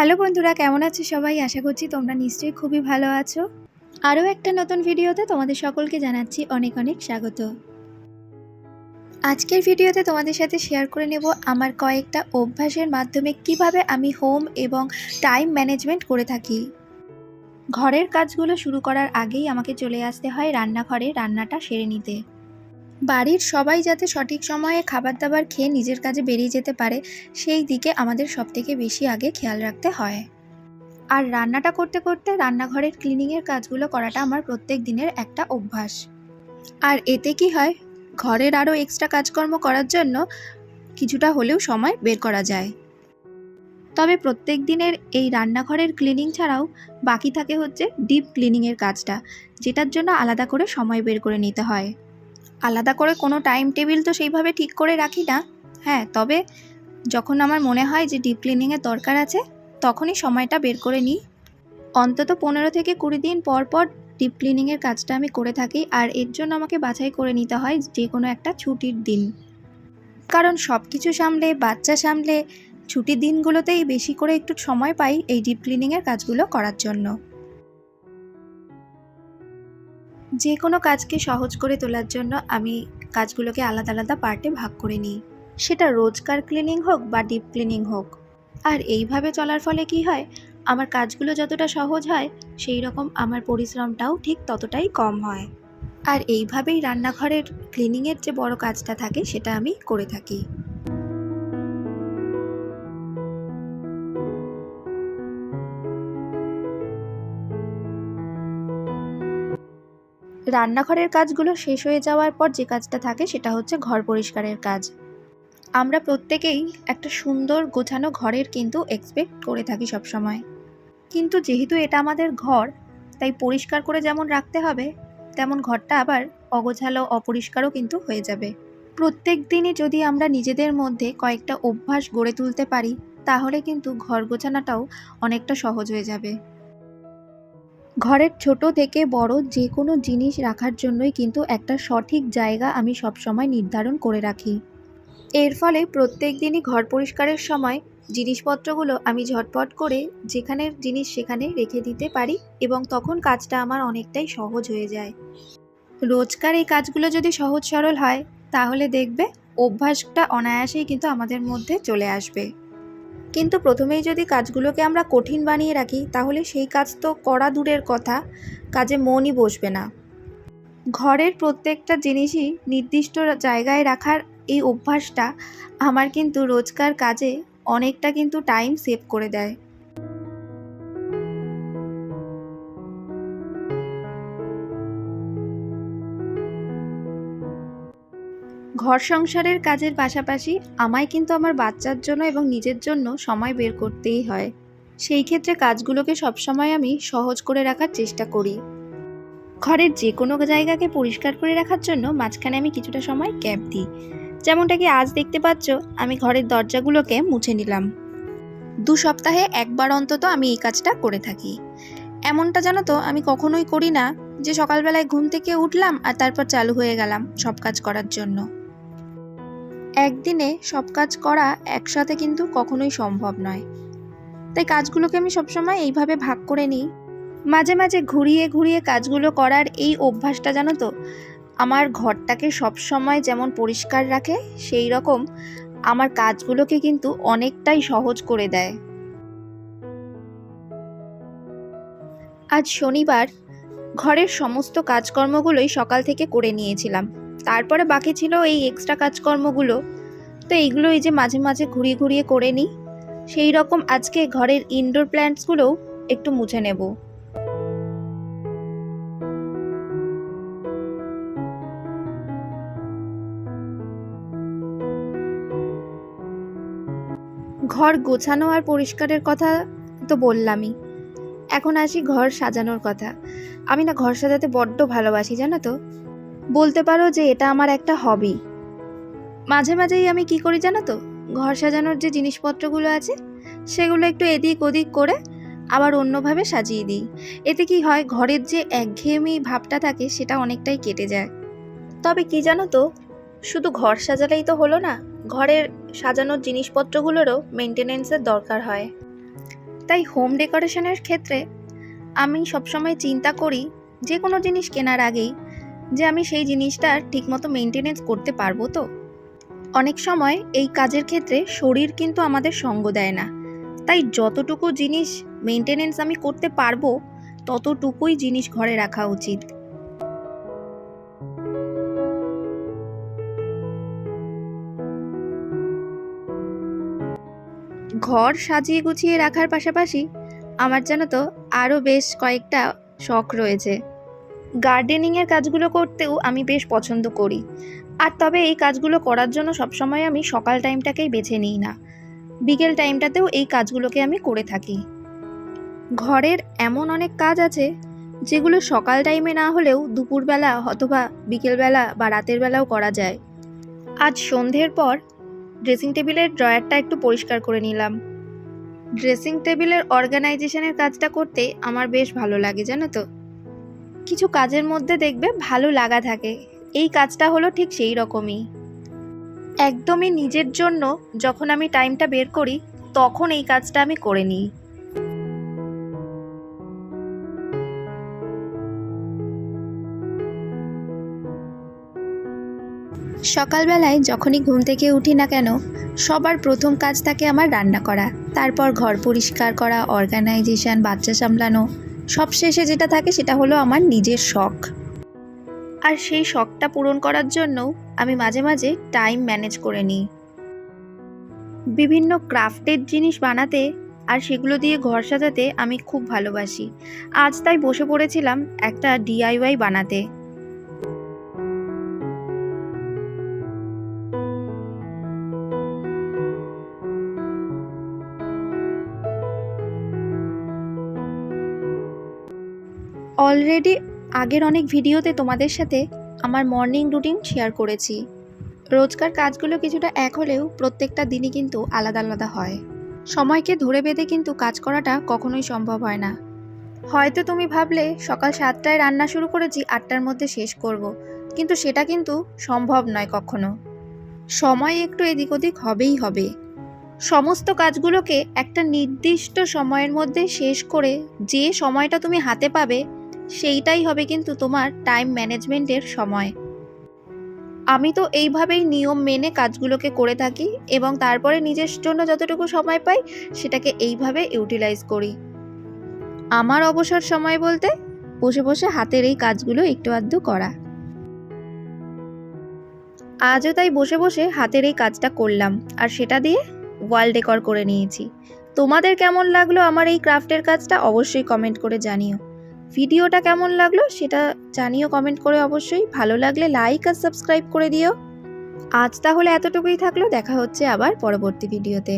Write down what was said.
Hello বন্ধুরা, কেমন আছো সবাই? আশা করছি তোমরা নিশ্চয়ই খুবই ভালো আছো। আরও একটা নতুন ভিডিওতে তোমাদের সকলকে জানাচ্ছি অনেক অনেক স্বাগত। আজকের ভিডিওতে তোমাদের সাথে শেয়ার করে নেব আমার কয়েকটা অভ্যাসের মাধ্যমে কীভাবে আমি হোম এবং টাইম ম্যানেজমেন্ট করে থাকি। ঘরের কাজগুলো শুরু করার আগেই আমাকে চলে আসতে হয় রান্নাঘরে রান্নাটা সেরে নিতে। বাড়ির সবাই যাতে সঠিক সময়ে খাবার দাবার খেয়ে নিজের কাজে বেরিয়ে যেতে পারে, সেই দিকে আমাদের সবথেকে বেশি আগে খেয়াল রাখতে হয়। আর রান্নাটা করতে করতে রান্নাঘরের ক্লিনিংয়ের কাজগুলো করাটা আমার প্রত্যেক দিনের একটা অভ্যাস। আর এতে কি হয়, ঘরের আরও এক্সট্রা কাজকর্ম করার জন্য কিছুটা হলেও সময় বের করা যায়। তবে প্রত্যেক দিনের এই রান্নাঘরের ক্লিনিং ছাড়াও বাকি থাকে হচ্ছে ডিপ ক্লিনিংয়ের কাজটা, যেটার জন্য আলাদা করে সময় বের করে নিতে হয়। আলাদা করে কোনো টাইম টেবিল তো সেইভাবে ঠিক করে রাখি না। হ্যাঁ তবে যখন আমার মনে হয় যে ডিপ ক্লিনিংয়ের দরকার আছে, তখনই সময়টা বের করে নিই। অন্তত পনেরো থেকে কুড়ি দিন পর পর ডিপ ক্লিনিংয়ের কাজটা আমি করে থাকি, আর এর জন্য আমাকে বাছাই করে নিতে হয় যে কোনো একটা ছুটির দিন। কারণ সব কিছু সামলে, বাচ্চা সামলে, ছুটির দিনগুলোতেই বেশি করে একটু সময় পাই এই ডিপ ক্লিনিংয়ের কাজগুলো করার জন্য। যে কোনো কাজকে সহজ করে তোলার জন্য আমি কাজগুলোকে আলাদা আলাদা পার্টে ভাগ করে নিই। সেটা রোজকার ক্লিনিং হোক বা ডিপ ক্লিনিং হোক। আর এইভাবে চলার ফলে কি হয়? আমার কাজগুলো যতটা সহজ হয়, সেই রকম আমার পরিশ্রমটাও ঠিক ততটাই কম হয়। আর এইভাবেই রান্নাঘরের ক্লিনিংয়ের যে বড় কাজটা থাকে, সেটা আমি করে থাকি। রান্নাঘরের কাজগুলো শেষ হয়ে যাওয়ার পর যে কাজটা থাকে সেটা হচ্ছে ঘর পরিষ্কারের কাজ। আমরা প্রত্যেকেই একটা সুন্দর গোছানো ঘরের কিন্তু এক্সপেক্ট করে থাকি সব সময় কিন্তু যেহেতু এটা আমাদের ঘর, তাই পরিষ্কার করে যেমন রাখতে হবে, তেমন ঘরটা আবার অগোছালো, অপরিষ্কারও কিন্তু হয়ে যাবে। প্রত্যেক দিনই যদি আমরা নিজেদের মধ্যে কয়েকটা অভ্যাস গড়ে তুলতে পারি, তাহলে কিন্তু ঘর গোছানোটাও অনেকটা সহজ হয়ে যাবে। ঘরের ছোট থেকে বড় যে কোনো জিনিস রাখার জন্যই কিন্তু একটা সঠিক জায়গা আমি সবসময় নির্ধারণ করে রাখি। এর ফলে প্রত্যেক দিনই ঘর পরিষ্কারের সময় জিনিসপত্রগুলো আমি ঝটপট করে যেখানের জিনিস সেখানে রেখে দিতে পারি এবং তখন কাজটা আমার অনেকটাই সহজ হয়ে যায়। রোজকার এই কাজগুলো যদি সহজ সরল হয়, তাহলে দেখবে অভ্যাসটা অনায়াসেই কিন্তু আমাদের মধ্যে চলে আসবে। কিন্তু প্রথমেই যদি কাজগুলোকে আমরা কঠিন বানিয়ে রাখি, তাহলে সেই কাজ তো করা দূরের কথা, কাজে মনই বসবে না। ঘরের প্রত্যেকটা জিনিসই নির্দিষ্ট জায়গায় রাখার এই অভ্যাসটা আমার কিন্তু রোজকার কাজে অনেকটা কিন্তু টাইম সেভ করে দেয়। ঘর সংসারের কাজের পাশাপাশি আমায় কিন্তু আমার বাচ্চার জন্য এবং নিজের জন্য সময় বের করতেই হয়। সেই ক্ষেত্রে কাজগুলোকে সবসময় আমি সহজ করে রাখার চেষ্টা করি। ঘরের যে কোনো জায়গাকে পরিষ্কার করে রাখার জন্য মাঝখানে আমি কিছুটা সময় গ্যাপ দিই। যেমনটা কি আজ দেখতে পাচ্ছ, আমি ঘরের দরজাগুলোকে মুছে নিলাম। দু সপ্তাহে একবার অন্তত আমি এই কাজটা করে থাকি। এমনটা জানো তো, আমি কখনোই করি না যে সকালবেলায় ঘুম থেকে উঠলাম আর তারপর চালু হয়ে গেলাম সব কাজ করার জন্য। একদিনে সব কাজ করা একসাথে কিন্তু কখনোই সম্ভব নয়। তাই কাজগুলোকে আমি সবসময় এইভাবে ভাগ করে নিই। মাঝে মাঝে ঘুরিয়ে ঘুরিয়ে কাজগুলো করার এই অভ্যাসটা জানো তো, আমার ঘরটাকে সবসময় যেমন পরিষ্কার রাখে, সেই রকম আমার কাজগুলোকে কিন্তু অনেকটাই সহজ করে দেয়। আজ শনিবার ঘরের সমস্ত কাজকর্মগুলোই সকাল থেকে করে নিয়েছিলাম। তারপরে বাকি ছিল এই এক্সট্রা কাজকর্মগুলো। তো এইগুলো এই যে মাঝে মাঝে ঘুরিয়ে ঘুরিয়ে করে নিই। সেই রকম আজকে ঘরের ইনডোর প্ল্যান্টসগুলোও একটু মুছে নেব। ঘর গোছানো আর পরিষ্কারের কথা তো বললামই। এখন আসি ঘর সাজানোর কথা। আমি না ঘর সাজাতে বড্ড ভালোবাসি, জানো তো? বলতে পারো যে এটা আমার একটা হবি মাঝে মাঝেই আমি কি করি জানো তো? ঘর সাজানোর যে জিনিসপত্রগুলো আছে, সেগুলো একটু এদিক ওদিক করে আবার অন্যভাবে সাজিয়ে দিই। এতে কি হয়, ঘরের যে একঘেয়েমি ভাবটা থাকে, সেটা অনেকটাই কেটে যায়। তবে কি জানো তো? শুধু ঘর সাজালেই তো হলো না, ঘরের সাজানোর জিনিসপত্রগুলোরও মেনটেনেন্সের দরকার হয়। তাই হোম ডেকোরেশনের ক্ষেত্রে আমি সবসময় চিন্তা করি, যে কোনো জিনিস কেনার আগেই যে আমি সেই জিনিসটার ঠিকমতো মেনটেনেন্স করতে পারব তো। অনেক সময় এই কাজের ক্ষেত্রে শরীর কিন্তু আমাদের সঙ্গ দেয় না। তাই যতটুকু জিনিস মেনটেনেন্স আমি করতে পারব, ততটুকুই জিনিস ঘরে রাখা উচিত। ঘর সাজিয়ে গুছিয়ে রাখার পাশাপাশি আমার জানো তো আরও বেশ কয়েকটা শখ রয়েছে। গার্ডেনিংয়ের কাজগুলো করতেও আমি বেশ পছন্দ করি। আর তবে এই কাজগুলো করার জন্য সবসময় আমি সকাল টাইমটাকেই বেছে নিই না। বিকেল টাইমটাতেও এই কাজগুলোকে আমি করে থাকি। ঘরের এমন অনেক কাজ আছে, যেগুলো সকাল টাইমে না হলেও দুপুরবেলা অথবা বিকেলবেলা বা রাতের বেলাও করা যায়। আজ সন্ধ্যের পর ড্রেসিং টেবিলের ড্রয়ারটা একটু পরিষ্কার করে নিলাম। ড্রেসিং টেবিলের অর্গানাইজেশনের কাজটা করতে আমার বেশ ভালো লাগে, জানো তো? কিছু কাজের মধ্যে দেখবে ভালো লাগা থাকে। এই কাজটা হলো ঠিক সেই রকমই। একদমই নিজের জন্য যখন আমি টাইমটা বের করি, তখন এই কাজটা আমি করে নিই। সকালবেলায় যখনই ঘুম থেকে উঠি না কেন, সবার প্রথম কাজ থাকে আমার রান্না করা। তারপর ঘর পরিষ্কার করা অর্গানাইজেশন বাচ্চা সামলানো সব শেষে যেটা থাকে সেটা হলো আমার নিজের শখ। আর সেই শখটা পূরণ করার জন্য আমি মাঝে মাঝে টাইম ম্যানেজ করে নিই। বিভিন্ন ক্রাফটের জিনিস বানাতে আর সেগুলো দিয়ে ঘর সাজাতে আমি খুব ভালোবাসি। আজ তাই বসে পড়েছিলাম একটা ডিআইওয়াই বানাতে। অলরেডি আগের অনেক ভিডিওতে তোমাদের সাথে আমার মর্নিং রুটিন শেয়ার করেছি। রোজকার কাজগুলো কিছুটা এক হলেও প্রত্যেকটা দিনই কিন্তু আলাদা আলাদা হয়। সময়কে ধরে বেঁধে কিন্তু কাজ করাটা কখনোই সম্ভব হয় না। হয়তো তুমি ভাবলে সকাল সাতটায় রান্না শুরু করেছি, আটটার মধ্যে শেষ করব। কিন্তু সেটা কিন্তু সম্ভব নয় কখনো। সময় একটু এদিক ওদিক হবেই হবে। সমস্ত কাজগুলোকে একটা নির্দিষ্ট সময়ের মধ্যে শেষ করে যে সময়টা তুমি হাতে পাবে সেইটাই হবে কিন্তু তোমার টাইম ম্যানেজমেন্টের সময়। আমি তো এইভাবেই নিয়ম মেনে কাজগুলোকে করে থাকি এবং তারপরে নিজের জন্য যতটুকু সময় পাই সেটাকে এইভাবে ইউটিলাইজ করি। আমার অবসর সময় বলতে বসে বসে হাতের এই কাজগুলো একটু আধটু করা। আজও তাই বসে বসে হাতের এই কাজটা করলাম আর সেটা দিয়ে ওয়াল ডেকর করে নিয়েছি। তোমাদের কেমন লাগল আমার এই ক্রাফটের কাজটা অবশ্যই কমেন্ট করে জানিও। ভিডিওটা কেমন লাগল সেটা জানিও কমেন্ট করে অবশ্যই। ভালো লাগলে লাইক আর সাবস্ক্রাইব করে দিও। আজ তাহলে এতটুকুই থাকল, দেখা হচ্ছে আবার পরবর্তী ভিডিওতে